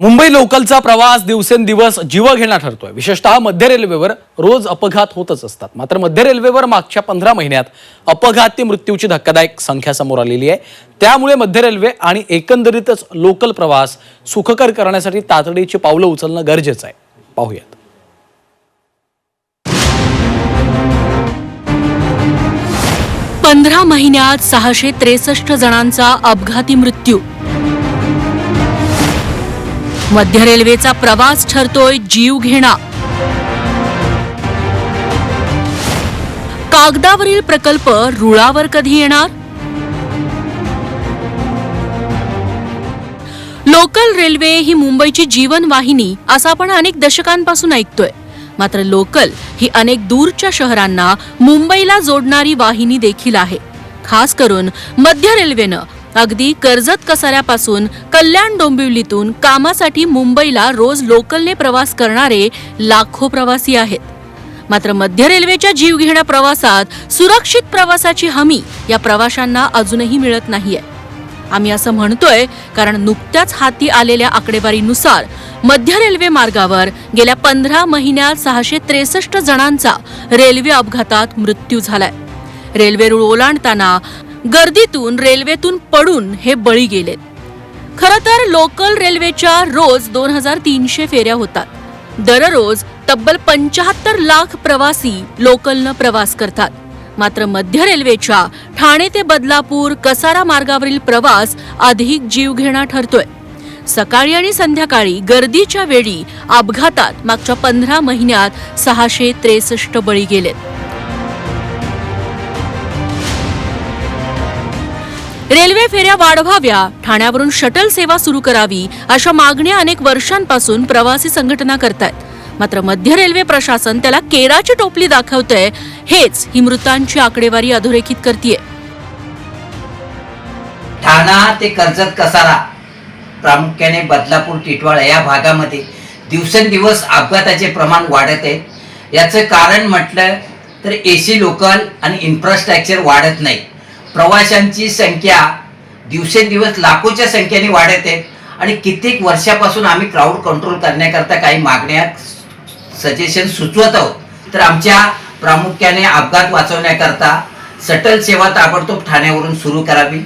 मुंबई लोकलचा प्रवास दिवसेंदिवस जीवघेणा ठरतोय. विशेषतः मध्य रेल्वेवर रोज अपघात होतच असतात. मात्र मध्य रेल्वेवर मागच्या पंधरा महिन्यात अपघाती मृत्यूची धक्कादायक संख्या समोर आलेली आहे. त्यामुळे मध्य रेल्वे आणि एकंदरीतच लोकल प्रवास सुखकर करण्यासाठी तातडीची पावलं उचलणं गरजेचं आहे. पाहूयात. पंधरा महिन्यात सहाशे त्रेसष्ट जणांचा अपघाती मृत्यू. मध्य रेल्वेचा प्रवास ठरतोय जीव घेणा. कागदावरील प्रकल्प रुळावर कधी येणार? लोकल रेल्वे ही मुंबईची जीवनवाहिनी असं आपण अनेक दशकांपासून ऐकतोय. मात्र लोकल ही अनेक दूरच्या शहरांना मुंबईला जोडणारी वाहिनी देखील आहे. खास करून मध्य रेल्वेनं अगदी कर्जत कसाऱ्यापासून कल्याण डोंबिवलीतून कामासाठी मुंबईला रोज लोकलने प्रवास करणारे लाखो प्रवासी आहेत. मात्र मध्य रेल्वेच्या जीवघेण्या प्रवासात सुरक्षित प्रवासाची हमी या प्रवाशांना अजूनही मिळत नाहीये. आम्ही असं म्हणतोय कारण नुकत्याच हाती आलेल्या आकडेवारीनुसार मध्य रेल्वे मार्गावर गेल्या पंधरा महिन्यात सहाशे त्रेसष्ट जणांचा रेल्वे अपघातात मृत्यू झालाय. रेल्वे रुळ ओलांडताना गर्दीतून रेल्वेतून पडून हे बळी गेलेत खर तर लोकल रेल्वेच्या रोज दोन हजार तीनशे फेऱ्या होतात. दररोज तब्बल पंचाहत्तर लाख प्रवासी लोकलनं प्रवास करतात. मात्र मध्य रेल्वेच्या ठाणे ते बदलापूर कसारा मार्गावरील प्रवास अधिक जीवघेणा ठरतोय. सकाळी आणि संध्याकाळी गर्दीच्या वेळी अपघातात मागच्या पंधरा महिन्यात सहाशे त्रेसष्ट बळी गेलेत. रेल्वे फेऱ्या वाढवाव्या. ठाण्यावरून शटल सेवा सुरू करावी अशा मागण्या अनेक वर्षांपासून प्रवासी संघटना करतायत. मात्र मध्य रेल्वे प्रशासन त्याला केराची टोपली दाखवतंय हेच ही मृतांची आकडेवारी अधोरेखित करतीये. ठाणा ते कर्जत कसारा प्रामुख्याने बदलापूर टिटवाळा या भागामध्ये दिवसेंदिवस अपघाताचे प्रमाण वाढत आहे. याचं कारण म्हटलं तर ए सी लोकल आणि इन्फ्रास्ट्रक्चर वाढत नाही. प्रवाशांची संख्या दिवसेंदिवस लाखोच्या संख्येने वाढत आहे. आणि कित्येक वर्षापासून आम्ही क्राऊड कंट्रोल करण्याकरता काही मागण्या सजेशन सुचवत आहोत. तर आमच्या प्रामुख्याने अपघात वाचवण्याकरता सटल सेवा ताबडतोब ठाण्यावरून सुरू करावी.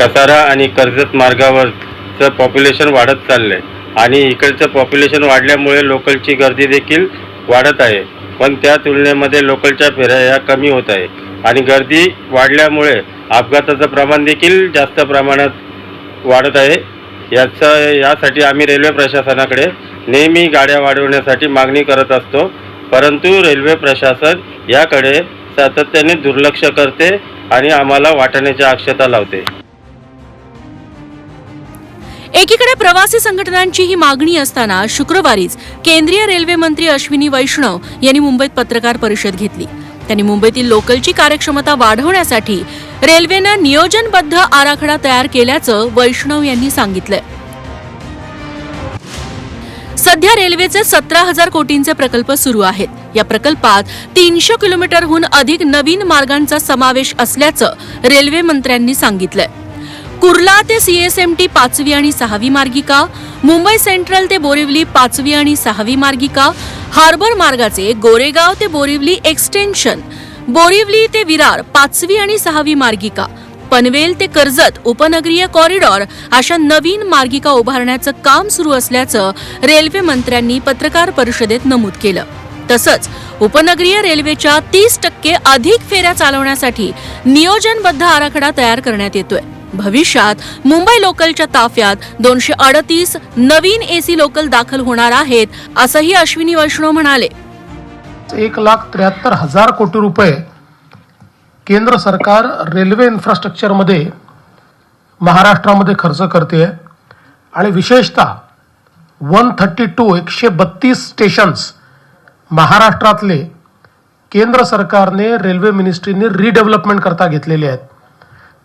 कसारा आणि कर्जत मार्गावरचं पॉप्युलेशन वाढत चाललंय. आणि इकडचं पॉप्युलेशन वाढल्यामुळे लोकलची गर्दी देखील वाढत आहे. पण त्या तुलनेमध्ये लोकलच्या फेऱ्या या कमी होत आहे. आणि गर्दी वाढल्यामुळे अपघाताचं प्रमाण देखील जास्त प्रमाणात वाढत आहे. याचं यासाठी आम्ही रेल्वे प्रशासनाकडे नेहमी गाड्या वाढवण्यासाठी मागणी करत असतो. परंतु रेल्वे प्रशासन याकडे सातत्याने दुर्लक्ष करते आणि आम्हाला वाटण्याची अक्षता लावते. एकीकडे प्रवासी संघटनांची ही मागणी असताना शुक्रवारीच केंद्रीय रेल्वे मंत्री अश्विनी वैष्णव यांनी मुंबईत पत्रकार परिषद घेतली. त्यांनी मुंबईतील लोकलची कार्यक्षमता वाढवण्यासाठी रेल्वेनं नियोजनबद्ध आराखडा तयार केल्याचं वैष्णव यांनी सांगितलं सध्या रेल्वेचे सतरा हजार कोटींचे प्रकल्प सुरू आहेत. या प्रकल्पात तीनशे किलोमीटरहून अधिक नवीन मार्गांचा समावेश असल्याचं रेल्वे मंत्र्यांनी सांगितलं कुर्ला ते सीएसएमटी पाचवी आणि सहावी मार्गिका मुंबई सेंट्रल ते बोरिवली पाचवी आणि सहावी मार्गिका हार्बर मार्गाचे गोरेगाव ते बोरिवली एक्सटेन्शन बोरिवली ते विरार पाचवी आणि सहावी मार्गिका पनवेल ते कर्जत उपनगरीय कॉरिडॉर अशा नवीन मार्गिका उभारण्याचं काम सुरू असल्याचं रेल्वे मंत्र्यांनी पत्रकार परिषदेत नमूद केलं. तसंच उपनगरीय रेल्वेच्या तीस टक्के अधिक फेऱ्या चालवण्यासाठी नियोजनबद्ध आराखडा तयार करण्यात येतोय. भविष्यात मुंबई लोकलच्या ताफ्यात दोनशे अडतीस नवीन एसी लोकल दाखल होणार आहेत असंही अश्विनी वैष्णव म्हणाले. एक लाख त्र्याहत्तर हजार कोटी रुपये केंद्र सरकार रेल्वे इन्फ्रास्ट्रक्चरमध्ये महाराष्ट्रामध्ये खर्च करते आणि विशेषतः वन थर्टी टू एकशे बत्तीस स्टेशन्स महाराष्ट्रातले केंद्र सरकारने रेल्वे मिनिस्ट्रीने रिडेव्हलपमेंट करता घेतलेले आहेत.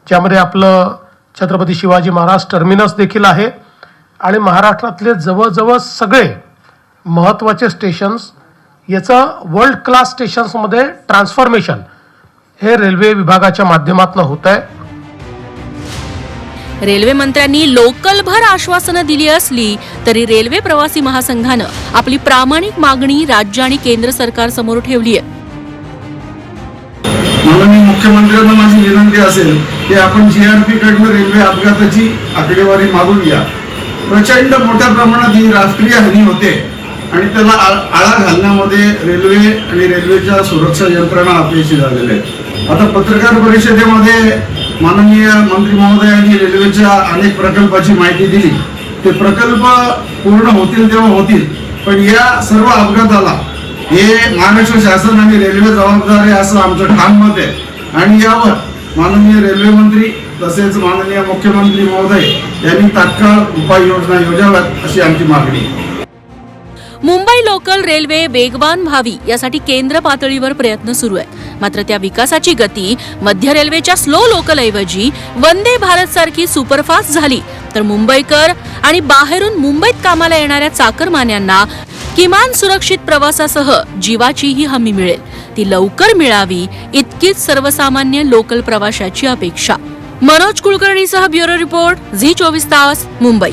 ज्यामध्ये आपलं छत्रपती शिवाजी महाराज टर्मिनस देखील आहे. आणि महाराष्ट्रातले जवळजवळ सगळे महत्त्वाचे स्टेशन्स याचं वर्ल्ड क्लास स्टेशन्समध्ये ट्रान्सफॉर्मेशन हे रेल्वे विभागाच्या माध्यमातून होत आहे. रेल्वे मंत्र्यांनी लोकलभर आश्वासनं दिली असली तरी रेल्वे प्रवासी महासंघानं आपली प्रामाणिक मागणी राज्य आणि केंद्र सरकारसमोर ठेवली आहे मुख्यमंत्र्यांना माझी विनंती असेल की आपण जीआरपी कडनं रेल्वे अपघाताची आकडेवारी मागून घ्या. प्रचंड मोठ्या प्रमाणात ही राष्ट्रीय हानी होते आणि त्याला आळा घालण्यामध्ये रेल्वे आणि रेल्वेच्या सुरक्षा यंत्रणा अपयशी झालेल्या आहेत. आता पत्रकार परिषदेमध्ये माननीय मंत्री महोदयांनी रेल्वेच्या अनेक प्रकल्पाची माहिती दिली. ते प्रकल्प पूर्ण होतील तेव्हा होतील पण या सर्व अपघाताला हे महाराष्ट्र शासन आणि रेल्वे जबाबदार आहे असं आमचं ठाम मत आहे. आणि यावर माननीय रेल्वे मंत्री तसेच माननीय मुख्यमंत्री महोदय यांनी तात्काळ उपाययोजना योजाव्यात अशी आमची मागणी. आहे मुंबई लोकल रेल्वे वेगवान व्हावी यासाठी केंद्र पातळीवर प्रयत्न सुरू आहेत. मात्र त्या विकासाची गती मध्य रेल्वेच्या स्लो लोकल ऐवजी वंदे भारत सारखी सुपरफास्ट झाली तर मुंबईकर आणि बाहेरून मुंबईत कामाला येणाऱ्या चाकरमान्यांना किमान सुरक्षित प्रवासासह जीवाचीही हमी मिळेल. ती लवकर मिळावी इतकीच सर्वसामान्य लोकल प्रवाशाची अपेक्षा. मनोज कुलकर्णीसह ब्युरो रिपोर्ट झी चोवीस तास मुंबई.